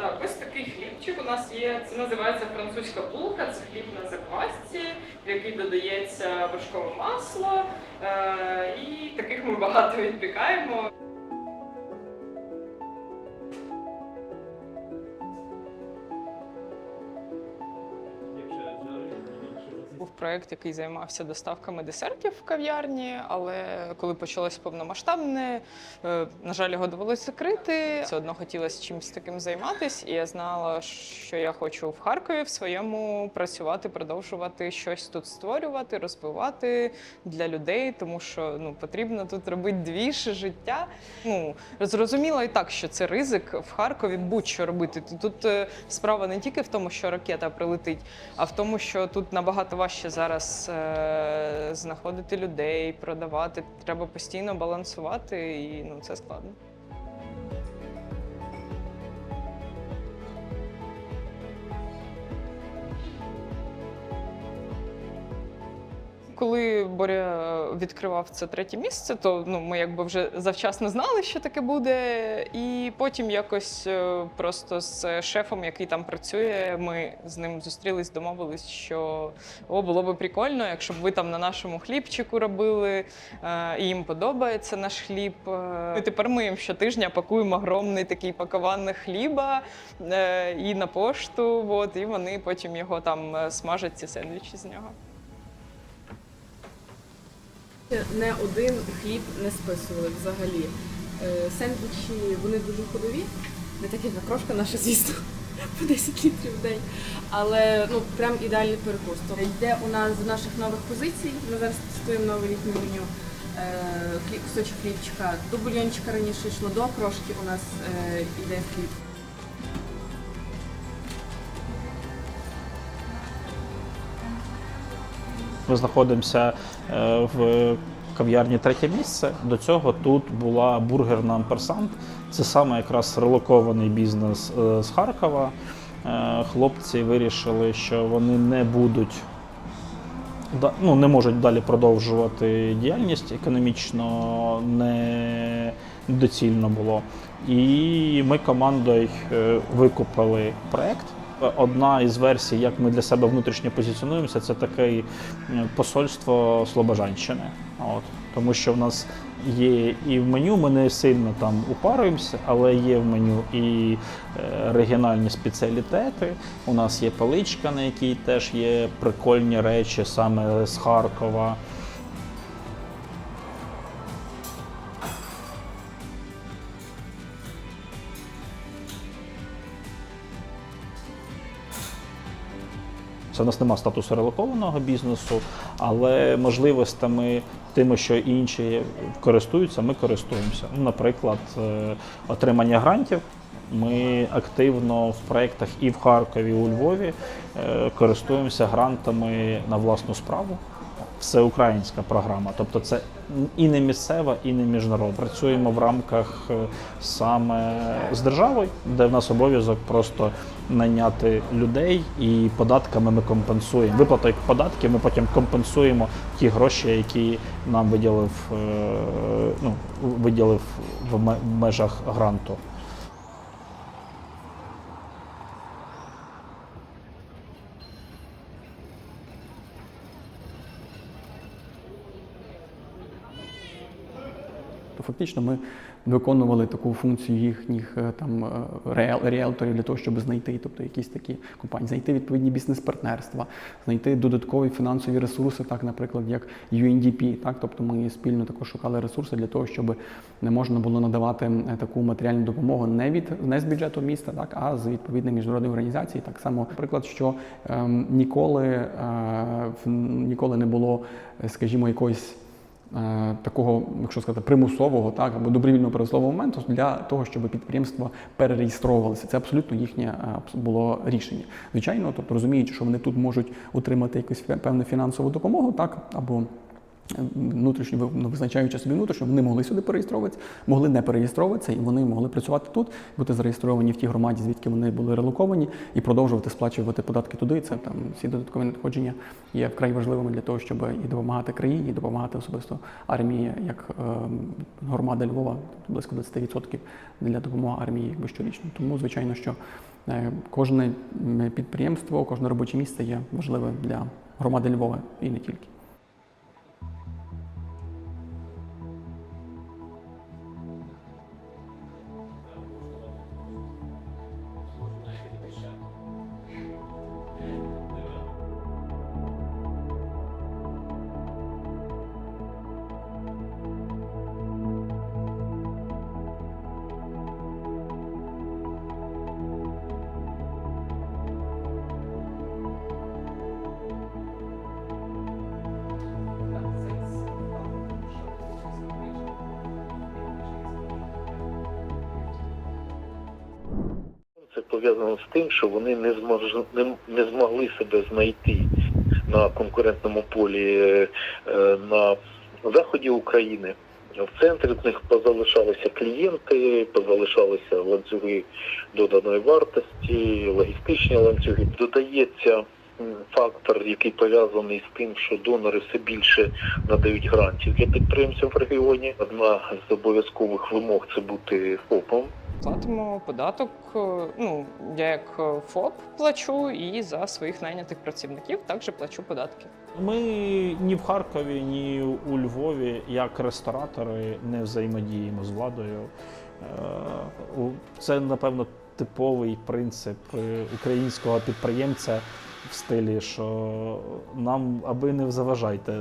Так, ось такий хлібчик у нас є. Це називається французька булка. Це хліб на заквасці, в який додається вершкове масло. Е, і таких ми багато відпікаємо. Був проект, який займався доставками десертів в кав'ярні, але коли почалося повномасштабне, е, на жаль, його довелося закрити. Все одно хотілося чимось таким займатися, і я знала, що я хочу в Харкові в своєму працювати, продовжувати щось тут створювати, розвивати для людей, тому що ну потрібно тут робити двіж життя. Ну зрозуміло і так, що це ризик в Харкові будь-що робити. Тут- Тут е, справа не тільки в тому, що ракета прилетить, а в тому, що тут набагато важче зараз е, знаходити людей, продавати. Треба постійно балансувати, і ну це складно. Коли Боря відкривав це третє місце, то ну ми якби вже завчасно знали, що таке буде. І потім якось е, просто з шефом, який там працює, ми з ним зустрілись, домовились, що о, було би прикольно, якщо б ви там на нашому хлібчику робили, е, і їм подобається наш хліб. Е, І тепер ми їм щотижня пакуємо огромний такий пакований хліба і на пошту. От, і вони потім його там смажать ці сендвічі з нього. Не один хліб не списували взагалі. Е, Сендвічі вони дуже ходові, не так як окрошка наша, звісно, по 10 літрів в день. Але ну прям ідеальний перекус. Тобто йде у нас з наших нових позицій. Ми зараз тестуємо нове літнє меню. Е, кусочок хлібчика. До бульйончика раніше йшло, до окрошки у нас е, йде хліб. Ми знаходимося е, в кав'ярні третє місце. До цього тут була бургерна амперсант. Це саме якраз релокований бізнес е, з Харкова. Е, Хлопці вирішили, що вони не будуть ну, не можуть далі продовжувати діяльність, економічно не доцільно було. І ми командою викупили проект. Одна із версій, як ми для себе внутрішньо позиціонуємося, це таке е, посольство Слобожанщини. От. Тому що в нас є і в меню, ми не сильно там упаруємося, але є в меню і е, регіональні спеціалітети. У нас є паличка, на якій теж є прикольні речі саме з Харкова. Це у нас немає статусу релокованого бізнесу, але можливостями тими, що інші користуються, ми користуємося. Ну, наприклад, е, отримання грантів. Ми активно в проєктах і в Харкові, і у Львові е, користуємося грантами на власну справу. Всеукраїнська програма, тобто це і не місцева, і не міжнародна. Працюємо в рамках е, саме з державою, де в нас обов'язок просто найняти людей і податками ми компенсуємо. Виплатою податків ми потім компенсуємо ті гроші, які нам виділив, е, ну, виділив в межах гранту. То фактично ми виконували таку функцію їхніх е, там е, ріелторів для того, щоб знайти, тобто якісь такі компанії, знайти відповідні бізнес-партнерства, знайти додаткові фінансові ресурси, так, наприклад, як UNDP. Так, тобто ми спільно також шукали ресурси для того, щоб не можна було надавати е, таку матеріальну допомогу не від не з бюджету міста, так, а з відповідної міжнародної організації. Так само, наприклад, що ем, ніколи, е, ніколи не було, скажімо, якоїсь такого, якщо сказати, примусового так або добровільного примусового моменту для того, щоб підприємства перереєстровувалися. Це абсолютно їхнє е, було рішення. Звичайно, тобто розуміючи, що вони тут можуть отримати якусь певну фінансову допомогу, так або внутрішньо ну, визначаючи собі внутрішньо, вони могли сюди переєструватися, могли не переєстровуватися, і вони могли працювати тут, бути зареєстровані в тій громаді, звідки вони були релоковані, і продовжувати сплачувати податки туди. Це там всі додаткові надходження є вкрай важливими для того, щоб і допомагати країні, і допомагати особисто армії, як е, громада Львова, близько 20% для допомоги армії якби щорічно. Тому, звичайно, що е, кожне підприємство, кожне робоче місце є важливим для громади Львова і не тільки. Пов'язано з тим, що вони не змож... не, змогли себе знайти на конкурентному полі е, на заході України. В центрі з них позалишалися клієнти, позалишалися ланцюги доданої вартості, логістичні ланцюги. Додається фактор, який пов'язаний з тим, що донори все більше надають грантів для підприємців в регіоні. Одна з обов'язкових вимог це бути ФОПом. Платимо податок. е, Ну я як е, ФОП плачу і за своїх найнятих працівників також плачу податки. Ми ні в Харкові, ні у Львові, як ресторатори, не взаємодіємо з владою. Е, Це, напевно, типовий принцип українського підприємця в стилі, що нам аби не заважайте.